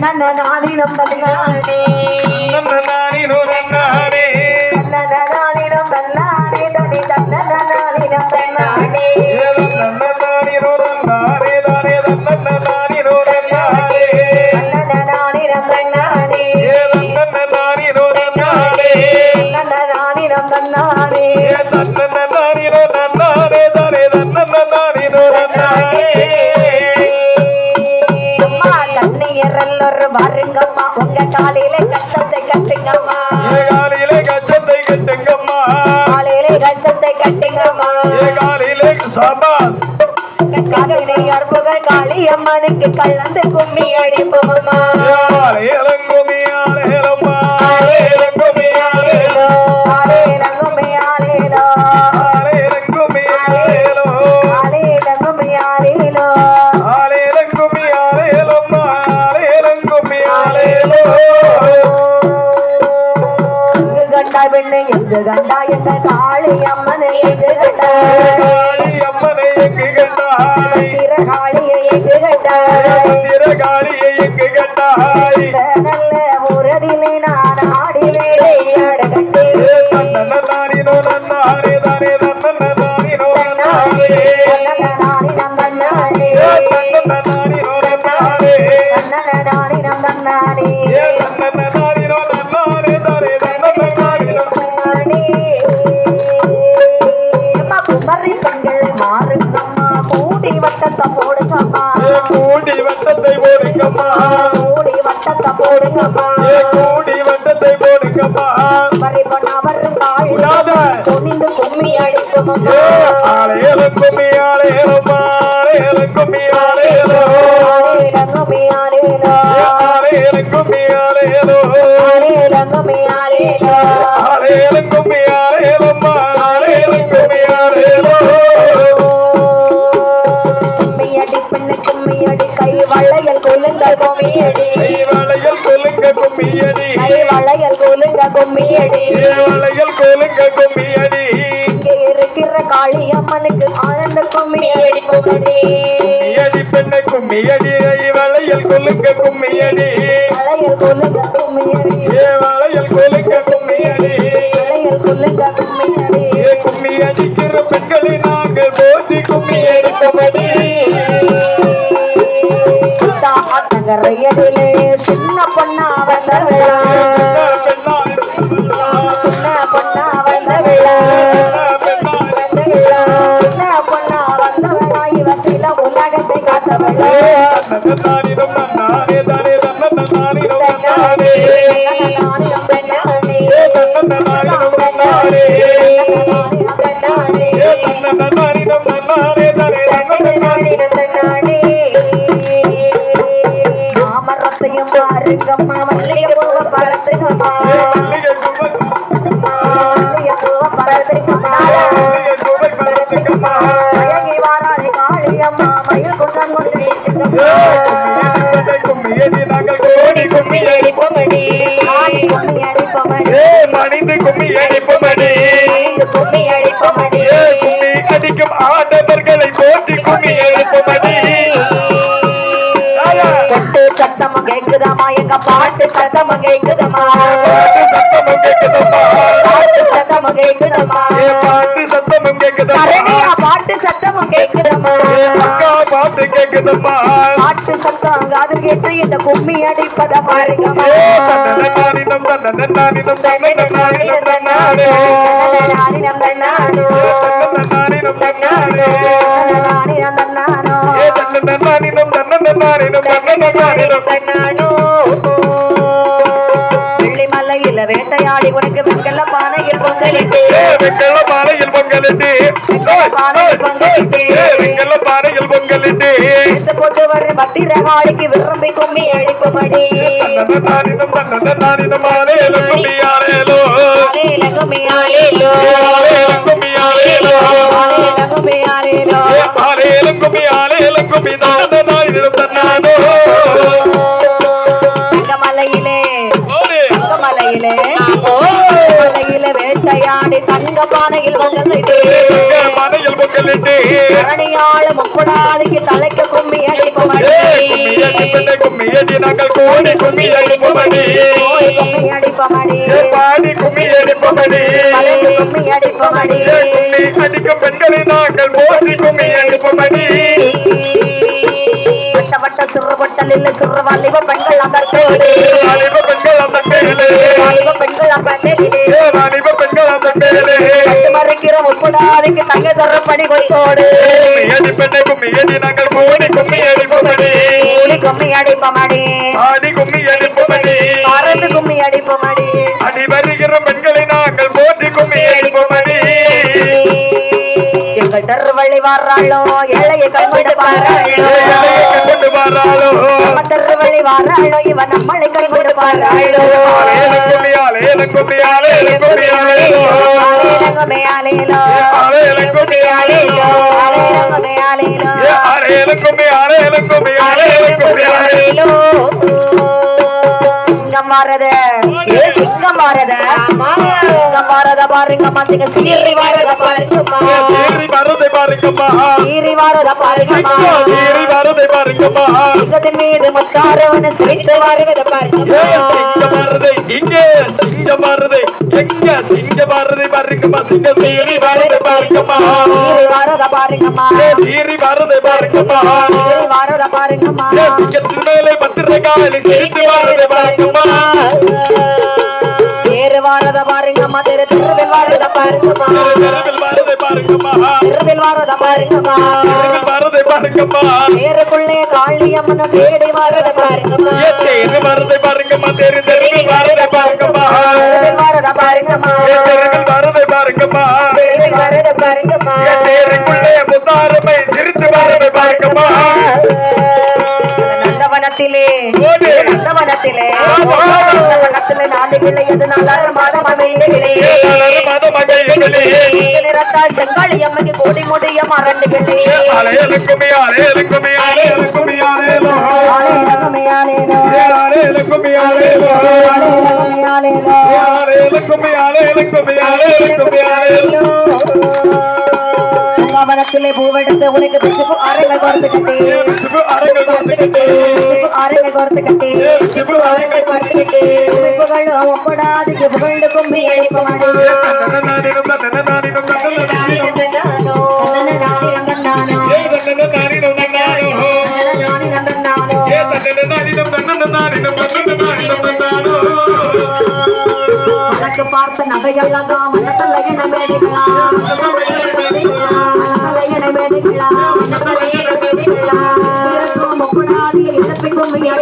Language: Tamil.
தன்ன நானினம் தன்னானே நானினோ நானே தன்ன நானினம் தன்னானே தனி தன்ன நானினம் தன்னானே நானினோ நானே பாருங்கம்மா உங்க காலையில கச்சத்தை கட்டுங்கம்மா. ஏ காலிலே கச்சத்தை கட்டுங்கம்மா. காலையில கச்சத்தை கட்டுங்கம்மா. ஏ காலிலே சாபாஸ் காலிலை அற்புகள் காளியம்மனுக்கு கலந்து கும்மி அடிப்போம்மா. கண்டா பெண்ணு எங்கு கண்டா என்ற காளி அம்மனை எங்கு கண்ட கும்மியடி வளையல் குலுங்க கும்மியடி. வளையல் கொலுங்க கும்மியடி. இருக்கிற காளியம்மனுக்கு ஆனந்த கும்மியடி கும்மடி கும்மியடி பெண்ணை கும்மியடி கை வளையல் கொலுங்க கும்மியடி. வளையல் குலுங்க கும்மியடி. ஏ வளையல் கொலுங்க கும்மியடி. வளையல் குலுங்க கும்மியடி. ஏ கும்மி அடிக்கிற பெண்களை நாங்கள் போற்றி கும்மி நகரையடிலே சின்ன பொண்ணா வந்த அழகி வாராளி காளியம்மா மயில் கொண்டான் கொண்டு அடிக்கும் ஆடவர்களை போற்றி கும்மி பாட்டு சத்தமும் கேக்குதம்மா பாட்டு சத்தமும் கேக்குதம்மா பாட்டு சத்தமும் கேக்குதம்மா பாட்டு சத்தமும் கேக்குதம்மா பாட்டு சத்தமும் பாட்டு சத்தம் காது கேட்டு இந்த கும்மி அடிப்பத பாருங்கம்மா ஏ தன்னானோ பானையில் பொங்கலிட்டு ஏ வெங்கல பாறையில் பொங்கலிட்டு ஏ வெங்கல பாறையில் பொங்கலிட்டு பத்திரகாளிக்கு விரும்பி கும்மி தன்னன நானிடம் தன்னன நானிடம் ஆலேலோ கும்மி ஆலேலோ ஆலேல கும்மி ஆலேலோ ஆலேலோ கும்மி ஆலேலோ ஆலேல கும்மி ஆலேலோ ஏ ஆலேலோ கும்மி ஆலேலோ கும்மி தன்னன நானிடம் தன்னானோ தங்கமலையிலே ஓடி தங்கமலையிலே ஓ மலையில வேட்டையாடி தங்க பானையில் பொங்கலிட்டு மனையில் பொங்கலிட்டு முப்படாதிக்கு தலைக்க கும்மி அடி நாங்கள் கோடி கும்மி அடிப்பமடி கும்மி அடிப்பமடி பாடி கும்மி அடிப்பமடி கும்மி அடிப்பமடி கும்மி அடிக்கும் பெண்களை நாங்கள் போற்றி கும்மி அடிப்பமடி வட்ட பெண்கள் அமர்ந்தோடு வாலிப பெண்கள் வாலிப பெண்கள் அமர்ந்தே உப்புடாதிக்கு தங்க தரப்படி கொத்தோடு. கும்மி அடி பெண்ணை கும்மி அடி நாங்கள் கோடி கும்மி அடிப்பமடி. கோழி கும்மி அடிப்பமடி. ஆடி கும்மி அடிப்பமடி. ஆரம்பி கும்மி அடிப்பமடி. அடி வருகிற பெண்களை நாங்கள் போற்றி கும்மி அடிப்பமடி. எங்கள் தருவள்ளி வாராளோ ஏழைய கைவிட பாராளோ. கொண்டு வராளோ நம்ம தருவள்ளி வாராளோ இவன் நம்மளை கைவிட பாராளோ. ஆலேல கும்மி ஆலேல மாறத மாறத மாறத சீரி வாரத. பாருங்கம்மா தீரி வருதை பாருங்கம்மா. சீரி வாரத பாருங்கம்மா. சிங்கம் பாருங்கம்மா சிங்கத்தின் மீது முத்தாரவன சிரித்து பாருங்கம்மா சிங்க மருதை இங்கே சிங்க மருதை எங்க சிங்க மருதை பாருங்கம்மா. சிங்க பாருங்கம்மா. சீரி வாரத பாருங்கம்மா. வருதை பாருங்கம்மா. சீரி வாரத பாருங்கம்மா. ஏ சிங்கத்தின் மேலே பத்திர காலி சிரித்து வருதை பாருங்கம்மா. தேரு வாரத பாருங்கம்மா தெரு திருவில் வாரத பாருங்கம்மா தெருவில் வருதை பாருங்கம்மா திருவில் வாரத பாருங்கம்மா தெருவில் வருதை பாருங்கம்மா தேருக்குள்ளே காளியம்மன் தேடி வாரத பாருங்கம்மா தேரு வருதை பாருங்கம்மா தெரு தெருவில் வருதை பாருங்கம்மா தெருவில் வாரத பாருங்கம்மா தெருவில் வருதை பாருங்கம்மா தெருவில் வாரத பாருங்கம்மா தேருக்குள்ளே முத்தாரமை சிரித்து வருதை பாருங்கம்மா நந்தவனத்திலே. நந்தவனத்திலே ஆமா. நந்தவனத்திலே நாடுகளை எது நாளாறு மாதம் அமைந்துகளே ஏ நலரு மத மகைகளே நிறத்தால் செங்காளி அம்மன் கோடி முடிய மறந்துகளே அலையலுக்குமே அலையலுக்குமே அலையலுக்குமே அலையலோ ஆலேலகமே ஆலேலோ ஏ அலையலுக்குமே அலையலோ ஆலேலகமே ஆலேலோ ஏ அலையலுக்குமே அலையலுக்குமே அலையலுக்குமே அலையலோ நந்தவனத்திலே பூவெடுத்து உனக்கு பிசுப்பு அரைகள் கோர்த்து கட்டி ஏ சிபு அரங்கள் கொடுத்துக்கிட்டு பிசுப்பு அரைகள் கோர்த்து கட்டி ஏ சிபு அரங்கள் கொடுத்துக்கிட்டு பிசுப்புகள் ஒப்படாது புகழ்ந்து கும்பி அழிப்பமாடி ஏ தன்னநானினம் தன்னநானினம் தன்னநானினம் நானோ நானோ ஏ தன்னநானினம் தன்னானோ நானி நந்தனானோ ஏ தன்னநானினம் தன்னநானினம் தன்னநானினம் தன்னானோ உனக்கு பார்த்த நகையெல்லாம் தான் மனத்தல்ல என மேடிக்கலாம்